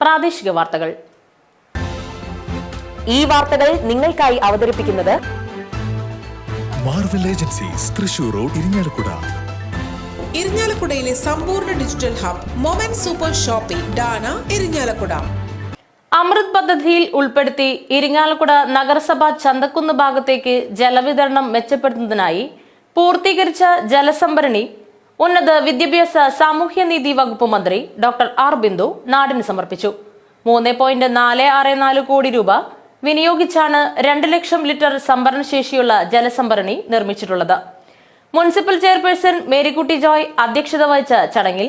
പ്രാദേശിക വാർത്തകൾ. ഈ വാർത്തകൾ നിങ്ങൾക്കായി അവതരിപ്പിക്കുന്നത് Marvel agencies Thrissur road Irinjalakuda. ഇരിഞ്ഞാലക്കുടയിലെ സമ്പൂർണ digital hub moment super shopping Dana Irinjalakuda Amrut പദ്ധതിയിൽ ഉൾപ്പെടുത്തി ഇരിങ്ങാലക്കുട നഗരസഭ ചന്തക്കുന്ന് ഭാഗത്തേക്ക് ജലവിതരണം മെച്ചപ്പെടുത്തുന്നതിനായി പൂർത്തീകരിച്ച ജലസംഭരണി ഉന്നത വിദ്യാഭ്യാസ സാമൂഹ്യനീതി വകുപ്പ് മന്ത്രി ഡോക്ടർ ആർ ബിന്ദു നാടിന് സമർപ്പിച്ചു. മൂന്ന് പോയിന്റ് നാല് ആറ് നാല് കോടി രൂപ വിനിയോഗിച്ചാണ് രണ്ട് ലക്ഷം ലിറ്റർ സംഭരണശേഷിയുള്ള ജലസംഭരണി നിർമ്മിച്ചിട്ടുള്ളത്. മുനിസിപ്പൽ ചെയർപേഴ്സൺ മേരിക്കുട്ടി ജോയ് അധ്യക്ഷത വഹിച്ച ചടങ്ങിൽ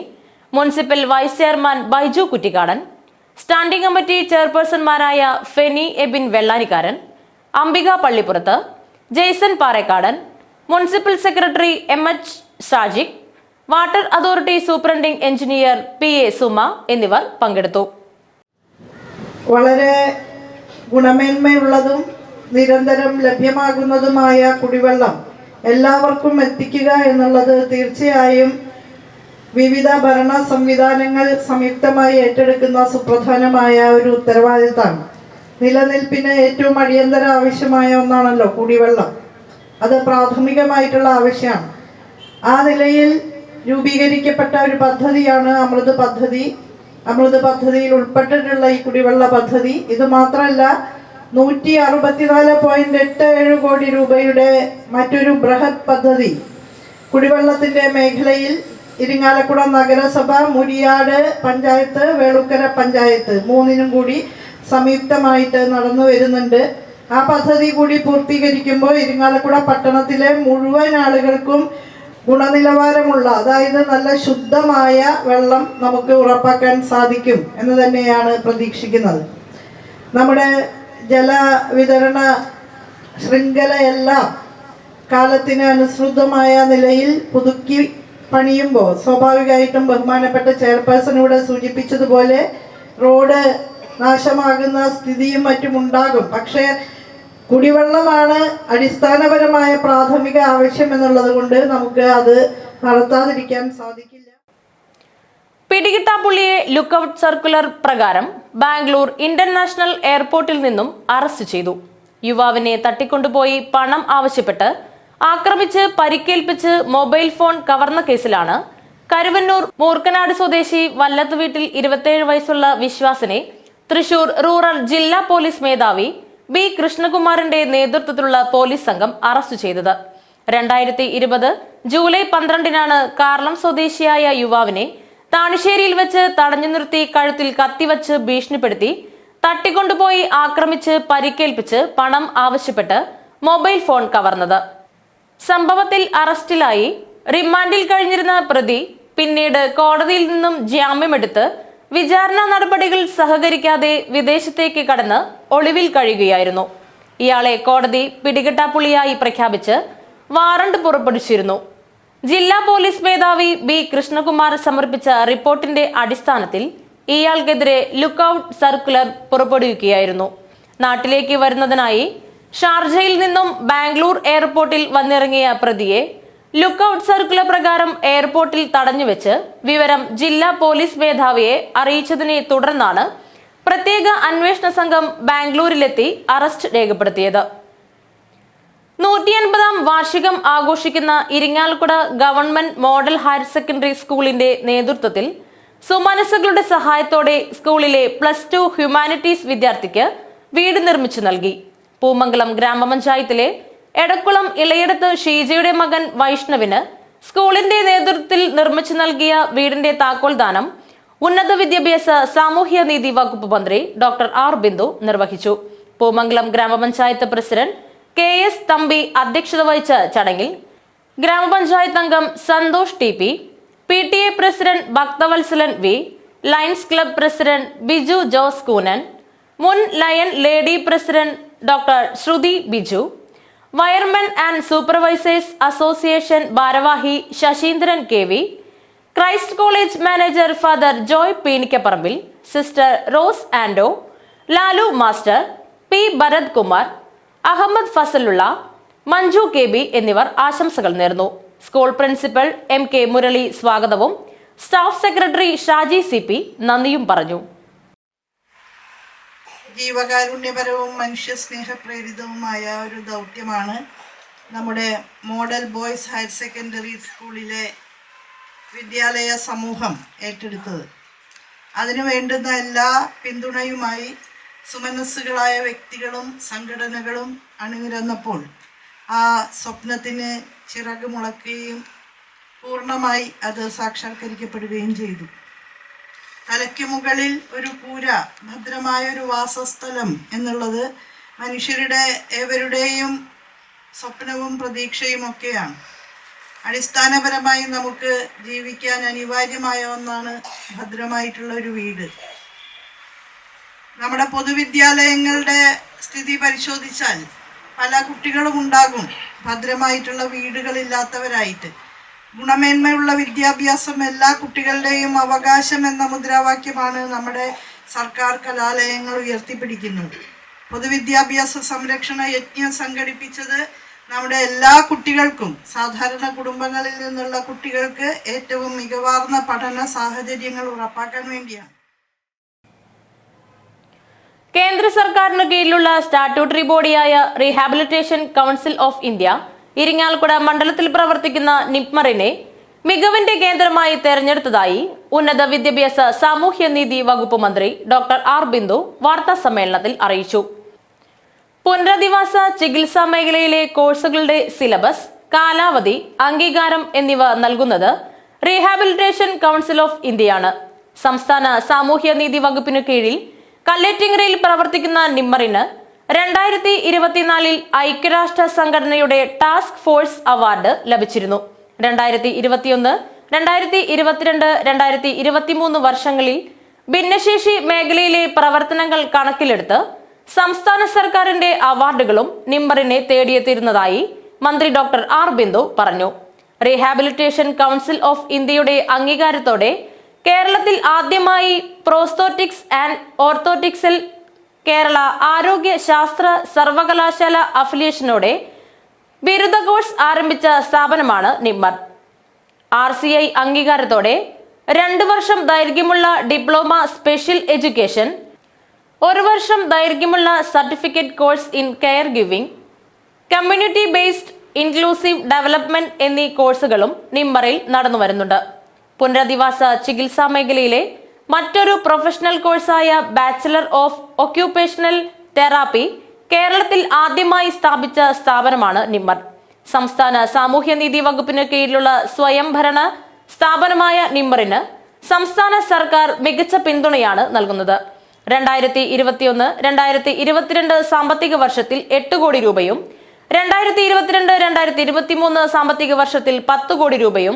municipal vice chairman Baiju Kuttikkadan standing committee ചെയർപേഴ്സൺമാരായ Feni Abin Vellanikkaran Ambika Pallippurath Jaison Parekkadan municipal secretary M H Shajik water authority superintending engineer P A Suma എന്നിവർ പങ്കെടുത്തു. വളരെ ഗുണമേന്മയുള്ളതും നിരന്തരം ലഭ്യമാകുന്നതുമായ കുടിവെള്ളം എല്ലാവർക്കും എത്തിക്കുക എന്നുള്ളത് തീർച്ചയായും വിവിധ ഭരണ സംവിധാനങ്ങൾ സംയുക്തമായി ഏറ്റെടുക്കുന്ന സുപ്രധാനമായ ഒരു ഉത്തരവാദിത്തമാണ്. നിലനിൽപ്പിന് ഏറ്റവും അടിയന്തര ആവശ്യമായ ഒന്നാണല്ലോ കുടിവെള്ളം. അത് പ്രാഥമികമായിട്ടുള്ള ആവശ്യമാണ്. ആ നിലയിൽ രൂപീകരിക്കപ്പെട്ട ഒരു പദ്ധതിയാണ് അമൃത് പദ്ധതി. അമൃത് പദ്ധതിയിൽ ഉൾപ്പെട്ടിട്ടുള്ള ഈ കുടിവെള്ള പദ്ധതി. ഇത് മാത്രമല്ല നൂറ്റി അറുപത്തിനാല് പോയിന്റ് എട്ട് ഏഴ് കോടി രൂപയുടെ മറ്റൊരു ബൃഹത് പദ്ധതി. കുടിവെള്ളത്തിന്റെ മേഖലയിൽ ഇരിങ്ങാലക്കുട നഗരസഭ മുരിയാട് പഞ്ചായത്ത് വേളുക്കര പഞ്ചായത്ത് മൂന്നിനും കൂടി സംയുക്തമായിട്ട് നടന്നു വരുന്നുണ്ട്. ആ പദ്ധതി കൂടി പൂർത്തീകരിക്കുമ്പോൾ ഇരിങ്ങാലക്കുട പട്ടണത്തിലെ മുഴുവൻ ആളുകൾക്കും ഗുണനിലവാരമുള്ള അതായത് നല്ല ശുദ്ധമായ വെള്ളം നമുക്ക് ഉറപ്പാക്കാൻ സാധിക്കും എന്ന് തന്നെയാണ് പ്രതീക്ഷിക്കുന്നത്. നമ്മുടെ ജലവിതരണ ശൃംഖലയെല്ലാം കാലത്തിന് അനുസൃതമായ നിലയിൽ പുതുക്കി പണിയുമ്പോൾ സ്വാഭാവികമായിട്ടും ബഹുമാനപ്പെട്ട ചെയർപേഴ്സൺ ഇവിടെ സൂചിപ്പിച്ചതുപോലെ റോഡ് നാശമാകുന്ന സ്ഥിതിയും മറ്റും ഉണ്ടാകും പക്ഷേ കുടിവെള്ളമാണ് അടിസ്ഥാനപരമായ പ്രാഥമിക ആവശ്യം എന്നുള്ളത് കൊണ്ട് നമുക്ക് അത് നടത്താതിരിക്കാൻ സാധിക്കില്ല. പിടികിട്ടാപ്പുള്ളിയെ ലുക്കൌട്ട് സർക്കുലർ പ്രകാരം ബാംഗ്ലൂർ ഇന്റർനാഷണൽ എയർപോർട്ടിൽ നിന്നും അറസ്റ്റ് ചെയ്തു. യുവാവിനെ തട്ടിക്കൊണ്ടുപോയി പണം ആവശ്യപ്പെട്ട് ആക്രമിച്ച് പരിക്കേൽപ്പിച്ച് മൊബൈൽ ഫോൺ കവർന്ന കേസിലാണ് കരുവന്നൂർ മൂർക്കനാട് സ്വദേശി വല്ലത്ത് വീട്ടിൽ ഇരുപത്തിയേഴ് വയസ്സുള്ള വിശ്വാസിനെ തൃശൂർ റൂറൽ ജില്ലാ പോലീസ് മേധാവി ബി കൃഷ്ണകുമാറിന്റെ നേതൃത്വത്തിലുള്ള പോലീസ് സംഘം അറസ്റ്റ് ചെയ്തത്. രണ്ടായിരത്തി ഇരുപത് ജൂലൈ പന്ത്രണ്ടിനാണ് കാർളം സ്വദേശിയായ യുവാവിനെ താണിശ്ശേരിയിൽ വെച്ച് തടഞ്ഞു നിർത്തി കഴുത്തിൽ കത്തിവച്ച് ഭീഷണിപ്പെടുത്തി തട്ടിക്കൊണ്ടുപോയി ആക്രമിച്ച് പരിക്കേൽപ്പിച്ച് പണം ആവശ്യപ്പെട്ട് മൊബൈൽ ഫോൺ കവർന്നത്. സംഭവത്തിൽ അറസ്റ്റിലായി. റിമാൻഡിൽ കഴിഞ്ഞിരുന്ന പ്രതി പിന്നീട് കോടതിയിൽ നിന്നും ജാമ്യമെടുത്ത് വിചാരണ നടപടികൾ സഹകരിക്കാതെ വിദേശത്തേക്ക് കടന്ന് ഒളിവിൽ കഴിയുകയായിരുന്നു. ഇയാളെ കോടതി പിടികിട്ടാപ്പുള്ളിയായി പ്രഖ്യാപിച്ച് വാറണ്ട് പുറപ്പെടുവിച്ചിരുന്നു. ജില്ലാ പോലീസ് മേധാവി ബി കൃഷ്ണകുമാർ സമർപ്പിച്ച റിപ്പോർട്ടിന്റെ അടിസ്ഥാനത്തിൽ ഇയാൾക്കെതിരെ ലുക്കൌട്ട് സർക്കുലർ പുറപ്പെടുവിക്കുകയായിരുന്നു. നാട്ടിലേക്ക് വരുന്നതിനായി ഷാർജയിൽ നിന്നും ബാംഗ്ലൂർ എയർപോർട്ടിൽ വന്നിറങ്ങിയ പ്രതിയെ ലുക്കൌട്ട് സർക്കുലർ പ്രകാരം എയർപോർട്ടിൽ തടഞ്ഞുവെച്ച് വിവരം ജില്ലാ പോലീസ് മേധാവിയെ അറിയിച്ചതിനെ തുടർന്നാണ് പ്രത്യേക അന്വേഷണ സംഘം ബാംഗ്ലൂരിലെത്തി അറസ്റ്റ് രേഖപ്പെടുത്തിയത്. നൂറ്റി അൻപതാം വാർഷികം ആഘോഷിക്കുന്ന Irinjalakuda government model higher secondary സ്കൂളിന്റെ നേതൃത്വത്തിൽ സുമനസ്സുകളുടെ സഹായത്തോടെ സ്കൂളിലെ പ്ലസ് ടു ഹ്യൂമാനിറ്റീസ് വിദ്യാർത്ഥിക്ക് വീട് നിർമ്മിച്ചു നൽകി. പൂമംഗലം ഗ്രാമപഞ്ചായത്തിലെ എടക്കുളം ഇളയടത്ത് ഷീജയുടെ മകൻ വൈഷ്ണവിന് സ്കൂളിന്റെ നേതൃത്വത്തിൽ നിർമ്മിച്ചു നൽകിയ വീടിന്റെ താക്കോൽ ദാനം ഉന്നത വിദ്യാഭ്യാസ സാമൂഹ്യ നീതി വകുപ്പ് മന്ത്രി ഡോക്ടർ ആർ ബിന്ദു നിർവഹിച്ചു. പൂമംഗലം ഗ്രാമപഞ്ചായത്ത് പ്രസിഡന്റ് കെ എസ് തമ്പി അധ്യക്ഷത വഹിച്ച ചടങ്ങിൽ ഗ്രാമപഞ്ചായത്ത് അംഗം Santhosh T P P T A president Bhakthavalsalan V Lions club president Biju Jose Koonan മുൻ lion lady president doctor Sruthi Biju wiremen and supervisors association ഭാരവാഹി Sasheendran K V Christ college manager father Joy Peenikkaparambil sister Rose Ando Lalu master P Bharath Kumar Ahammed Fazalulla Manju K B എന്നിവർ ആശംസകൾ നേർന്നു. School principal M K Murali സ്വാഗതവും staff secretary Shaji C P നന്ദിയും പറഞ്ഞു. ജീവകാരുണ്യപരവും മനുഷ്യസ്നേഹപ്രേരിതവുമായ ഒരു ദൗത്യമാണ് നമ്മുടെ model boys higher secondary സ്കൂളിലെ വിദ്യാലയ സമൂഹം ഏറ്റെടുത്തത്. അതിനു വേണ്ടുന്ന എല്ലാ പിന്തുണയുമായി സുമനസ്സുകളായ വ്യക്തികളും സംഘടനകളും അണിനിരന്നപ്പോൾ ആ സ്വപ്നത്തിന് ചിറക് മുളക്കുകയും പൂർണമായി അത് സാക്ഷാത്കരിക്കപ്പെടുകയും ചെയ്തു. തലയ്ക്ക് മുകളിൽ ഒരു പൂര ഭദ്രമായ ഒരു വാസസ്ഥലം എന്നുള്ളത് മനുഷ്യരുടെ ഏവരുടെയും സ്വപ്നവും പ്രതീക്ഷയും ഒക്കെയാണ്. അടിസ്ഥാനപരമായി നമുക്ക് ജീവിക്കാൻ അനിവാര്യമായ ഒന്നാണ് ഭദ്രമായിട്ടുള്ള ഒരു വീട്. നമ്മുടെ പൊതുവിദ്യാലയങ്ങളുടെ സ്ഥിതി പരിശോധിച്ചാൽ പല കുട്ടികളും ഉണ്ടാകും ഭദ്രമായിട്ടുള്ള വീടുകളില്ലാത്തവരായിട്ട്. ഗുണമേന്മയുള്ള വിദ്യാഭ്യാസം എല്ലാ കുട്ടികളുടെയും അവകാശം എന്ന മുദ്രാവാക്യമാണ് നമ്മുടെ സർക്കാർ കലാലയങ്ങൾ ഉയർത്തിപ്പിടിക്കുന്നത് പൊതുവിദ്യാഭ്യാസ സംരക്ഷണ യജ്ഞം സംഘടിപ്പിച്ചത് നമ്മുടെ എല്ലാ കുട്ടികൾക്കും സാധാരണ കുടുംബങ്ങളിൽ നിന്നുള്ള കുട്ടികൾക്ക് ഏറ്റവും മികവാർന്ന പഠന സാഹചര്യങ്ങൾ ഉറപ്പാക്കാൻ വേണ്ടിയാണ്. കേന്ദ്ര സർക്കാരിന് കീഴിലുള്ള statutory ബോഡിയായ rehabilitation council of India Irinjalakuda മണ്ഡലത്തിൽ പ്രവർത്തിക്കുന്ന നിപ്മറിനെ മികവിന്റെ കേന്ദ്രമായി തെരഞ്ഞെടുത്തതായി ഉന്നത വിദ്യാഭ്യാസ സാമൂഹ്യനീതി വകുപ്പ് മന്ത്രി ഡോക്ടർ ആർ ബിന്ദു വാർത്താ സമ്മേളനത്തിൽ അറിയിച്ചു. പുനരധിവാസ ചികിത്സാ മേഖലയിലെ കോഴ്സുകളുടെ സിലബസ് കാലാവധി അംഗീകാരം എന്നിവ നൽകുന്നത് റീഹാബിലിറ്റേഷൻ കൗൺസിൽ ഓഫ് ഇന്ത്യയാണ്. സംസ്ഥാന സാമൂഹ്യനീതി വകുപ്പിനു കീഴിൽ കല്ലേറ്റിങ്ങരയിൽ പ്രവർത്തിക്കുന്ന നിമ്മറിന് രണ്ടായിരത്തി ഇരുപത്തിനാലിൽ ഐക്യരാഷ്ട്ര സംഘടനയുടെ ടാസ്ക് ഫോഴ്സ് അവാർഡ് ലഭിച്ചിരുന്നു. രണ്ടായിരത്തി ഇരുപത്തിയൊന്ന് രണ്ടായിരത്തി ഇരുപത്തിരണ്ട് രണ്ടായിരത്തി ഇരുപത്തിമൂന്ന് വർഷങ്ങളിൽ ഭിന്നശേഷി മേഖലയിലെ പ്രവർത്തനങ്ങൾ കണക്കിലെടുത്ത് സംസ്ഥാന സർക്കാരിന്റെ അവാർഡുകളും നിമ്പറിനെ തേടിയെത്തിയിരുന്നതായി മന്ത്രി ഡോക്ടർ ആർ ബിന്ദു പറഞ്ഞു. റീഹാബിലിറ്റേഷൻ കൗൺസിൽ ഓഫ് ഇന്ത്യയുടെ അംഗീകാരത്തോടെ കേരളത്തിൽ ആദ്യമായി പ്രോസ്തോട്ടിക്സ് ആൻഡ് ഓർത്തോട്ടിക്സിൽ കേരള ആരോഗ്യ ശാസ്ത്ര സർവകലാശാല അഫിലിയേഷനോടെ ബിരുദ കോഴ്സ് ആരംഭിച്ച സ്ഥാപനമാണ് നിമ്മർ. ആർ സി ഐ അംഗീകാരത്തോടെ രണ്ടു വർഷം ദൈർഘ്യമുള്ള ഡിപ്ലോമ സ്പെഷ്യൽ എഡ്യൂക്കേഷൻ ഒരു വർഷം ദൈർഘ്യമുള്ള certificate course in care giving community based inclusive development എന്നീ കോഴ്സുകളും നിമ്മറിൽ നടന്നു വരുന്നുണ്ട് പുനരധിവാസ ചികിത്സാ മേഖലയിലെ മറ്റൊരു പ്രൊഫഷണൽ കോഴ്സായ ബാച്ചിലർ ഓഫ് ഒക്യുപേഷണൽ തെറാപ്പി കേരളത്തിൽ ആദ്യമായി സ്ഥാപിച്ച സ്ഥാപനമാണ് നിമ്മർ. സംസ്ഥാന സാമൂഹ്യനീതി വകുപ്പിന് കീഴിലുള്ള സ്വയംഭരണ സ്ഥാപനമായ നിമ്മറിന് സംസ്ഥാന സർക്കാർ മികച്ച പിന്തുണയാണ് നൽകുന്നത്. രണ്ടായിരത്തി ഇരുപത്തിയൊന്ന് രണ്ടായിരത്തി ഇരുപത്തിരണ്ട് സാമ്പത്തിക വർഷത്തിൽ എട്ട് കോടി രൂപയും രണ്ടായിരത്തി ഇരുപത്തിരണ്ട് രണ്ടായിരത്തി ഇരുപത്തിമൂന്ന് സാമ്പത്തിക വർഷത്തിൽ പത്ത് കോടി രൂപയും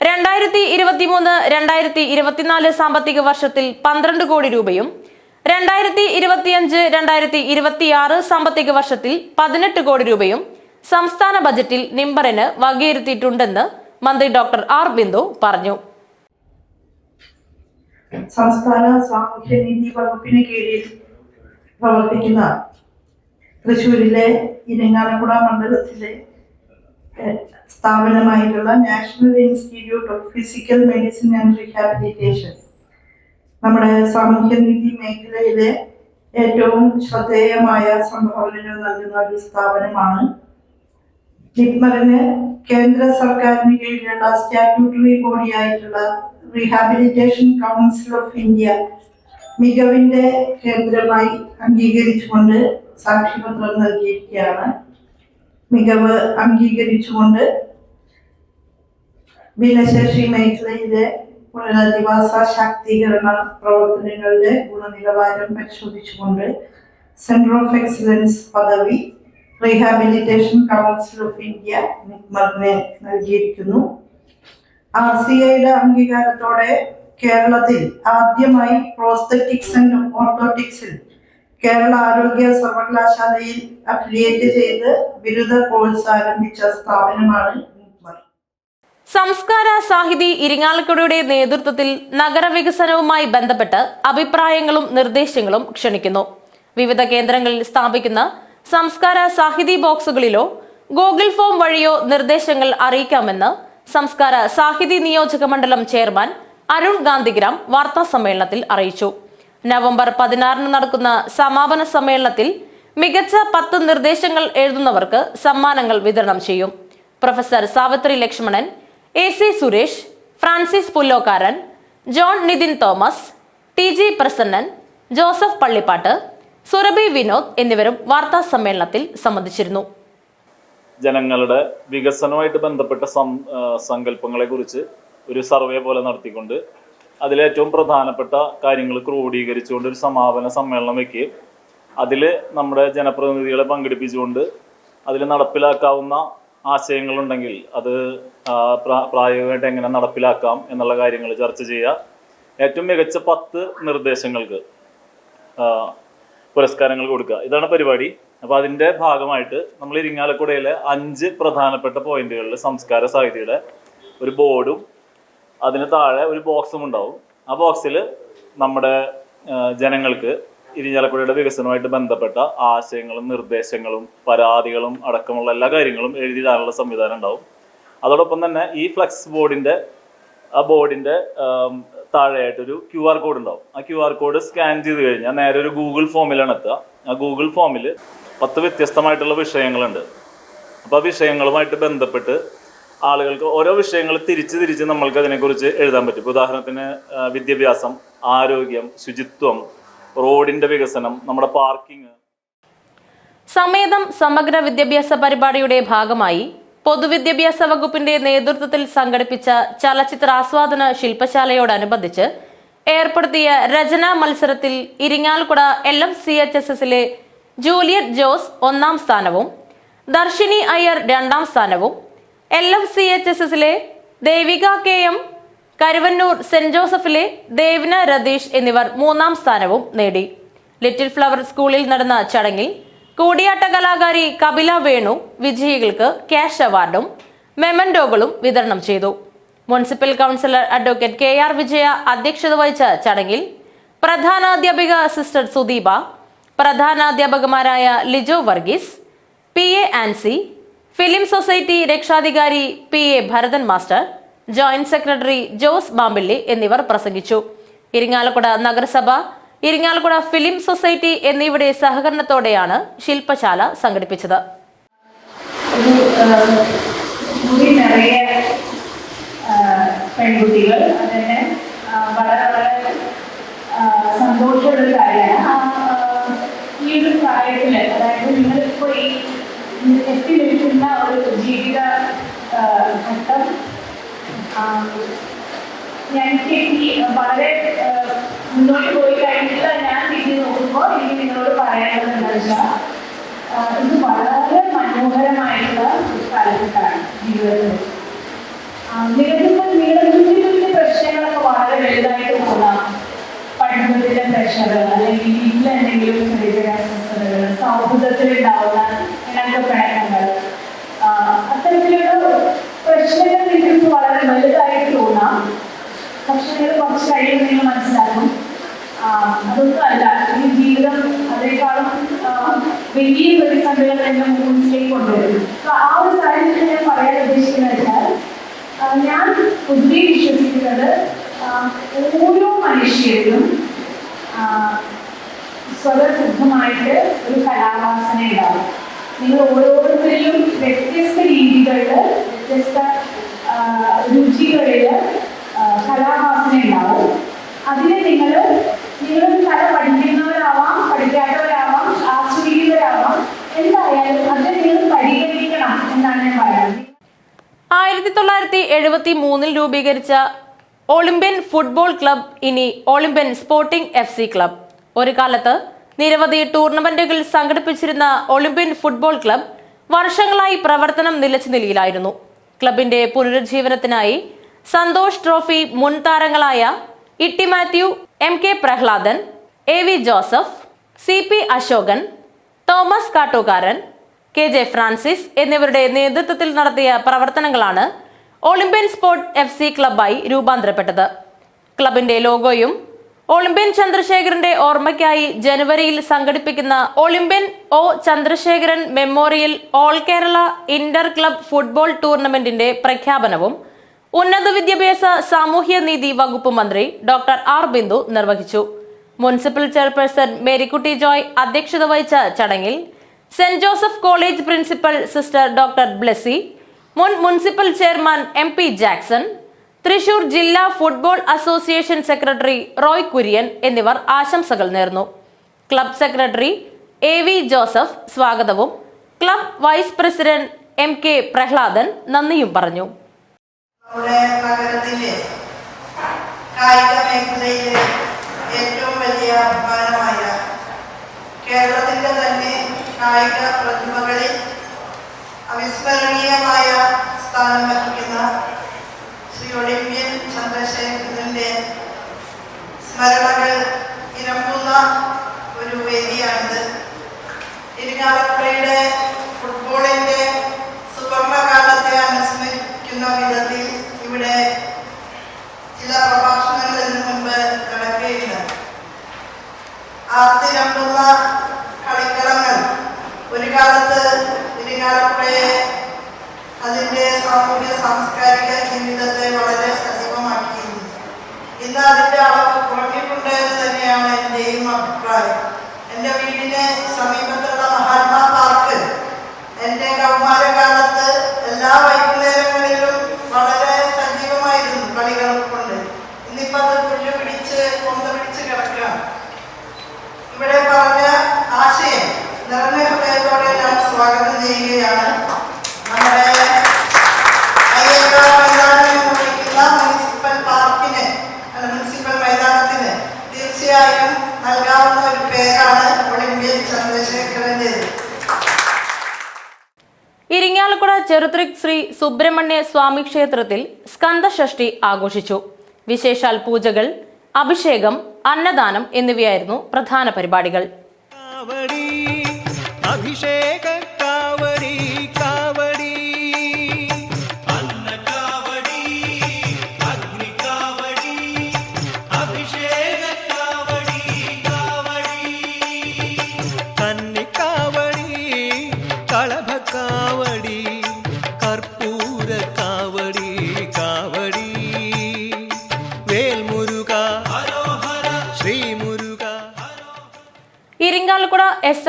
രണ്ടായിരത്തി ഇരുപത്തിമൂന്ന് രണ്ടായിരത്തി ഇരുപത്തിനാല് സാമ്പത്തിക വർഷത്തിൽ പന്ത്രണ്ട് കോടി രൂപയും രണ്ടായിരത്തി ഇരുപത്തിയഞ്ച് രണ്ടായിരത്തി ഇരുപത്തിയാറ് സാമ്പത്തിക വർഷത്തിൽ പതിനെട്ട് കോടി രൂപയും സംസ്ഥാന ബജറ്റിൽ നിംബറിന് വകയിരുത്തിയിട്ടുണ്ടെന്ന് മന്ത്രി ഡോക്ടർ ആർ ബിന്ദു പറഞ്ഞു. സംസ്ഥാന സാമൂഹ്യ നീതി വകുപ്പിന് കീഴിൽ പ്രവർത്തിക്കുന്ന തൃശ്ശൂരിലെ ഇരിങ്ങാലക്കുട മണ്ഡലത്തിലെ സ്ഥാപനമായിട്ടുള്ള national institute of physical medicine and rehabilitation നമ്മുടെ സാമൂഹ്യനീതി മേഖലയിലെ ഏറ്റവും ശ്രദ്ധേയമായ സംഭാവനകൾ നൽകുന്ന ഒരു സ്ഥാപനമാണ്. ജിപ്മറിന് കേന്ദ്ര സർക്കാരിന് കീഴിലുള്ള സ്റ്റാറ്റ്യൂട്ടറി ബോഡിയായിട്ടുള്ള റീഹാബിലിറ്റേഷൻ കൗൺസിൽ ഓഫ് ഇന്ത്യ മികവിന്റെ കേന്ദ്രമായി അംഗീകരിച്ചുകൊണ്ട് സാക്ഷ്യപത്രം നൽകിയിരിക്കുകയാണ്. മികവ് അംഗീകരിച്ചുകൊണ്ട് ഭിന്നശേഷി മേഖലയിലെ പുനരധിവാസ ശാക്തീകരണ പ്രവർത്തനങ്ങളുടെ ഗുണനിലവാരം പരിശോധിച്ചുകൊണ്ട് സെന്റർ ഓഫ് എക്സലൻസ് പദവി റീഹാബിലിറ്റേഷൻ കൗൺസിൽ ഓഫ് ഇന്ത്യ നിക്മറിനെ നൽകിയിരിക്കുന്നു. ആർ സി ഐയുടെ അംഗീകാരത്തോടെ കേരളത്തിൽ ആദ്യമായി പ്രോസ്തറ്റിക്സ് ആൻഡ് ഓർത്തോട്ടിക്സിൽ കേരള ആരോഗ്യ സർവകലാശാലയിൽ അഫിലിയേറ്റ് ചെയ്ത് ബിരുദ കോഴ്സ് ആരംഭിച്ച സ്ഥാപനമാണ് സംസ്കാര സാഹിതി ഇരിങ്ങാലക്കുടയുടെ നേതൃത്വത്തിൽ നഗരവികസനവുമായി ബന്ധപ്പെട്ട് അഭിപ്രായങ്ങളും നിർദ്ദേശങ്ങളും ക്ഷണിക്കുന്നു. വിവിധ കേന്ദ്രങ്ങളിൽ സ്ഥാപിക്കുന്ന സംസ്കാര സാഹിതി ബോക്സുകളിലോ ഗൂഗിൾ ഫോം വഴിയോ നിർദ്ദേശങ്ങൾ അറിയിക്കാമെന്ന് സംസ്കാര സാഹിതി നിയോജക മണ്ഡലം ചെയർമാൻ അരുൺ ഗാന്ധിഗ്രാം വാർത്താ സമ്മേളനത്തിൽ അറിയിച്ചു. നവംബർ പതിനാറിന് നടക്കുന്ന സമാപന സമ്മേളനത്തിൽ മികച്ച പത്ത് നിർദ്ദേശങ്ങൾ എഴുതുന്നവർക്ക് സമ്മാനങ്ങൾ വിതരണം ചെയ്യും. Professor Savithri Lakshmanan A C Suresh Francis Pullokkaran John Nithin Thomas T G Prasannan Joseph Pallippattu Surabhi Vinod എന്നിവരും വാർത്താ സമ്മേളനത്തിൽ സംബന്ധിച്ചിരുന്നു. ജനങ്ങളുടെ വികസനവുമായിട്ട് ബന്ധപ്പെട്ട സം സങ്കല്പങ്ങളെ കുറിച്ച് ഒരു സർവേ പോലെ നടത്തിക്കൊണ്ട് അതിലേറ്റവും പ്രധാനപ്പെട്ട കാര്യങ്ങൾ ക്രോഡീകരിച്ചുകൊണ്ട് ഒരു സമാപന സമ്മേളനം വയ്ക്കുകയും അതിൽ നമ്മുടെ ജനപ്രതിനിധികളെ പങ്കെടുപ്പിച്ചുകൊണ്ട് അതിൽ നടപ്പിലാക്കാവുന്ന ആശയങ്ങളുണ്ടെങ്കിൽ അത് പ്രായോഗികമായിട്ട് എങ്ങനെ നടപ്പിലാക്കാം എന്നുള്ള കാര്യങ്ങൾ ചർച്ച ചെയ്യുക. ഏറ്റവും മികച്ച പത്ത് നിർദ്ദേശങ്ങൾക്ക് പുരസ്കാരങ്ങൾ കൊടുക്കുക. ഇതാണ് പരിപാടി. അപ്പൊ അതിന്റെ ഭാഗമായിട്ട് നമ്മൾ ഇരിങ്ങാലക്കുടയിലെ അഞ്ച് പ്രധാനപ്പെട്ട പോയിന്റുകളിൽ സംസ്കാര സാഹിത്യയുടെ ഒരു ബോർഡും അതിന് താഴെ ഒരു ബോക്സും ഉണ്ടാവും. ആ ബോക്സിൽ നമ്മുടെ ജനങ്ങൾക്ക് ഇരിഞ്ഞാലക്കുടയുടെ വികസനവുമായിട്ട് ബന്ധപ്പെട്ട ആശയങ്ങളും നിർദ്ദേശങ്ങളും പരാതികളും അടക്കമുള്ള എല്ലാ കാര്യങ്ങളും എഴുതിയിടാനുള്ള സംവിധാനം ഉണ്ടാവും. അതോടൊപ്പം തന്നെ ഈ ഫ്ലെക്സ് ബോർഡിന്റെ ആ ബോർഡിന്റെ താഴെയായിട്ടൊരു ക്യു ആർ കോഡ് ഉണ്ടാവും. ആ ക്യു ആർ കോഡ് സ്കാൻ ചെയ്ത് കഴിഞ്ഞാൽ നേരെ ഒരു ഗൂഗിൾ ഫോമിലാണ് എത്തുക. ആ ഗൂഗിൾ ഫോമിൽ പത്ത് വ്യത്യസ്തമായിട്ടുള്ള വിഷയങ്ങളുണ്ട്. അപ്പോൾ ആ വിഷയങ്ങളുമായിട്ട് ബന്ധപ്പെട്ട് ആളുകൾക്ക് ഓരോ വിഷയങ്ങൾ തിരിച്ച് തിരിച്ച് നമ്മൾക്ക് അതിനെക്കുറിച്ച് എഴുതാൻ പറ്റും. ഉദാഹരണത്തിന് വിദ്യാഭ്യാസം ആരോഗ്യം ശുചിത്വം റോഡിന്റെ വികസനം നമ്മുടെ പാർക്കിംഗ്. സമേതം സമഗ്ര വിദ്യാഭ്യാസ പരിപാടിയുടെ ഭാഗമായി പൊതുവിദ്യാഭ്യാസ വകുപ്പിന്റെ നേതൃത്വത്തിൽ സംഘടിപ്പിച്ച ചലച്ചിത്ര ആസ്വാദന ശില്പശാലയോടനുബന്ധിച്ച് ഏർപ്പെടുത്തിയ രചനാ മത്സരത്തിൽ Irinjalakuda L M C H S എസിലെ ജൂലിയറ്റ് ജോസ് ഒന്നാം സ്ഥാനവും ദർശിനി അയ്യർ രണ്ടാം സ്ഥാനവും L F C H S എസിലെ Devika K M Karuvannur saint ജോസഫിലെ Devna Ratheesh എന്നിവർ മൂന്നാം സ്ഥാനവും നേടി. ലിറ്റിൽ ഫ്ലവർ സ്കൂളിൽ നടന്ന ചടങ്ങിൽ കൂടിയാട്ട കലാകാരി കപില വേണു വിജയികൾക്ക് ക്യാഷ് അവാർഡും മെമന്റോകളും വിതരണം ചെയ്തു. Municipal councillor advocate K R Vijaya അധ്യക്ഷത വഹിച്ച ചടങ്ങിൽ പ്രധാനാധ്യാപിക sister Sudeepa പ്രധാനാധ്യാപകമാരായ Lijo Varghese P A Ancy film society രക്ഷാധികാരി P A Bharathan master joint secretary Jose Bampilly എന്നിവർ പ്രസംഗിച്ചു. ഇരിങ്ങാലക്കുട നഗരസഭ ഇരിങ്ങാലക്കുട ഫിലിം സൊസൈറ്റി എന്നിവയുടെ സഹകരണത്തോടെയാണ് ശില്പശാല സംഘടിപ്പിച്ചത്. വളരെ ആഹ്, കാര്യമാണ്. ഈ ഒരു പ്രായത്തിൽ അതായത് നിങ്ങളിപ്പോൾ ഈ എത്തി നിൽക്കുന്ന ഒരു ജീവിത ഘട്ടം. എനിക്ക് ഈ വളരെ മുന്നോട്ട് പോയി കഴിഞ്ഞിട്ട് ഞാൻ തിരിഞ്ഞു നോക്കുമ്പോൾ എനിക്ക് നിങ്ങളോട് പറയാനുള്ളത് എന്താ വെച്ചാൽ ഇത് വളരെ മനോഹരമായിട്ടുള്ള ഒരു കാലഘട്ടമാണ് ജീവിതത്തിൽ. നിലനിൽക്കുന്ന നിലനിൽക്കുന്ന പ്രശ്നങ്ങളൊക്കെ വളരെ വലുതായിട്ട് പോകാം. പഠിത്തത്തിന്റെ പ്രഷർ അല്ലെങ്കിൽ വീട്ടിൽ ഇണക്കപ്പിണക്കങ്ങൾ ആഹ് അത്തരത്തിലുള്ള പ്രശ്നങ്ങൾ നിങ്ങൾക്ക് വളരെ വലുതായിട്ട് തോന്നാം. പക്ഷെ നിങ്ങൾ കുറച്ച് കഴിയുമ്പോൾ നിങ്ങൾ മനസ്സിലാക്കും. അതൊന്നും അല്ല ഈ ജീവിതം അതേക്കാളും വലിയ പ്രതിസന്ധികൾ തന്നെ മുന്നിലേക്ക് കൊണ്ടുവരും. ആ ഒരു സാഹചര്യത്തിൽ ഞാൻ പറയാൻ ഉദ്ദേശിക്കുന്നത് വെച്ചാൽ ഞാൻ പൊതുവെ വിശ്വസിക്കുന്നത് ഓരോ മനുഷ്യരിലും സ്വതസിദ്ധമായിട്ട് ഒരു കലാവാസന ഉണ്ടാവും നിങ്ങൾ ഓരോരുത്തരിലും വ്യത്യസ്ത രീതികളിൽ വ്യത്യസ്ത രുചികളിൽ കലാവാസന ഉണ്ടാവും അതിനെ നിങ്ങൾ നിങ്ങൾ കല പഠിക്കുന്നവരാവാം പഠിക്കാത്തവരാവാം ആസ്വദിക്കുന്നവരാവാം എന്തായാലും അതിനെ നിങ്ങൾ പരിഗണിക്കണം എന്നാണ് ഞാൻ പറയുന്നത്. ആയിരത്തി തൊള്ളായിരത്തി എഴുപത്തി മൂന്നിൽ രൂപീകരിച്ച ഒളിമ്പ്യൻ ഫുട്ബോൾ ക്ലബ് ഇനി Olympian sporting F C club. ഒരു കാലത്ത് നിരവധി ടൂർണമെന്റുകൾ സംഘടിപ്പിച്ചിരുന്ന ഒളിമ്പ്യൻ ഫുട്ബോൾ ക്ലബ് വർഷങ്ങളായി പ്രവർത്തനം നിലച്ച നിലയിലായിരുന്നു. ക്ലബിന്റെ പുനരുജ്ജീവനത്തിനായി സന്തോഷ് ട്രോഫി മുൻ താരങ്ങളായ Itty Mathew M K Prahladan A V Joseph C P Asokan Thomas Kattookkaran K J Francis എന്നിവരുടെ നേതൃത്വത്തിൽ നടത്തിയ പ്രവർത്തനങ്ങളാണ് ഒളിമ്പ്യൻ സ്പോർട്സ് എഫ് സി ക്ലബായി രൂപാന്തരപ്പെട്ടത്. ക്ലബിന്റെ ലോഗോയും ഒളിമ്പ്യൻ ചന്ദ്രശേഖരന്റെ ഓർമ്മയ്ക്കായി ജനുവരിയിൽ സംഘടിപ്പിക്കുന്ന Olympian O Chandrasekharan memorial all Kerala inter club football ടൂർണമെന്റിന്റെ പ്രഖ്യാപനവും ഉന്നത വിദ്യാഭ്യാസ സാമൂഹ്യ നീതി വകുപ്പ് മന്ത്രി ഡോക്ടർ ആർ ബിന്ദു നിർവഹിച്ചു. മുനിസിപ്പൽ ചെയർപേഴ്സൺ മേരിക്കുട്ടി ജോയ് അധ്യക്ഷത വഹിച്ച ചടങ്ങിൽ saint Joseph college principal sister doctor Blessy മുൻ municipal chairman M P Jackson Thrissur ജില്ലാ football association secretary Roy Kurian എന്നിവർ ആശംസകൾ നേർന്നു. Club secretary A V Joseph സ്വാഗതവും. Club vice president M K Prahladan നന്ദിയും പറഞ്ഞു. കായിക മേഖലയിലെ ഏറ്റവും വലിയ അഭിമാനമായ കേരളത്തിന്റെ തന്നെ കായിക പ്രതിഭകളിൽ അവിസ്മരണീയമായ സ്ഥാനം വഹിക്കുന്ന ശ്രീ ഒളിമ്പ്യൻ ചന്ദ്രശേഖരന്റെ സ്മരണകൾ ഇരമ്പുന്ന ഒരു വേദിയാണിത്. ഇരിങ്ങാലക്കുടയുടെ ഇരിങ്ങാലക്കുട ചെറുത്രിക് ശ്രീ സുബ്രഹ്മണ്യ സ്വാമി ക്ഷേത്രത്തിൽ സ്കന്ദഷഷ്ടി ആഘോഷിച്ചു. വിശേഷാൽ പൂജകൾ അഭിഷേകം അന്നദാനം എന്നിവയായിരുന്നു പ്രധാന പരിപാടികൾ. അഭിഷേക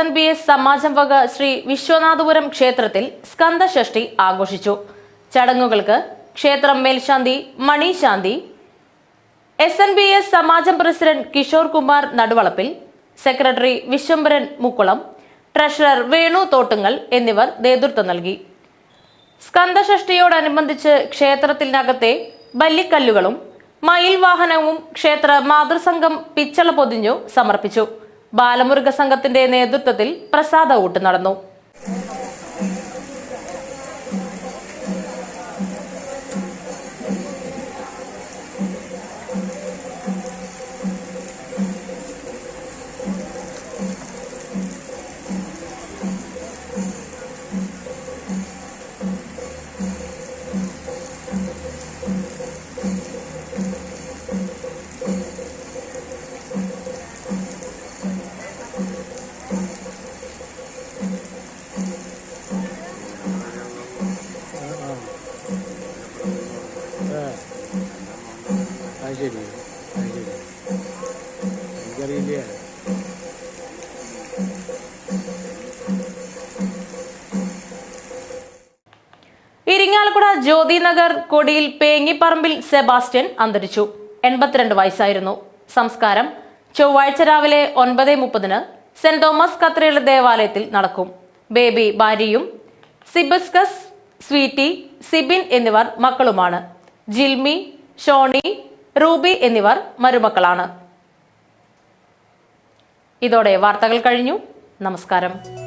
എസ് എൻ ബി എസ് സമാജം വക ശ്രീ വിശ്വനാഥപുരം ക്ഷേത്രത്തിൽ സ്കന്ദഷഷ്ടി ആഘോഷിച്ചു. ചടങ്ങുകൾക്ക് ക്ഷേത്രം മേൽശാന്തി Manishanthi S N B S സമാജം president Kishore Kumar Naduvalappil secretary Viswambharan Mukkulam treasurer Venu Thottungal എന്നിവർ നേതൃത്വം നൽകി. സ്കന്ദഷഷ്ടിയോടനുബന്ധിച്ച് ക്ഷേത്രത്തിനകത്തെ ബല്ലിക്കല്ലുകളും മയിൽ വാഹനവും ക്ഷേത്ര മാതൃസംഘം പിച്ചള പൊതിഞ്ഞു സമർപ്പിച്ചു. ബാലമുരുക സംഘത്തിന്റെ നേതൃത്വത്തിൽ പ്രസാദ ഊട്ട് നടന്നു ജ്യോതിനഗർ കൊടിയിൽ പേങ്ങിപ്പറമ്പിൽ സെബാസ്റ്റ്യൻ അന്തരിച്ചു. എൺപത്തിരണ്ട് വയസ്സായിരുന്നു. സംസ്കാരം ചൊവ്വാഴ്ച രാവിലെ ഒൻപത് മുപ്പതിന് സെന്റ് തോമസ് കത്രിയുടെ ദേവാലയത്തിൽ നടക്കും. ബേബി ഭാര്യയും സിബസ്കസ് സ്വീറ്റി സിബിൻ എന്നിവർ മക്കളുമാണ്. ജിൽമി ഷോണി റൂബി എന്നിവർ മരുമക്കളാണ്. ഇതോടെ വാർത്തകൾ കഴിഞ്ഞു. നമസ്കാരം.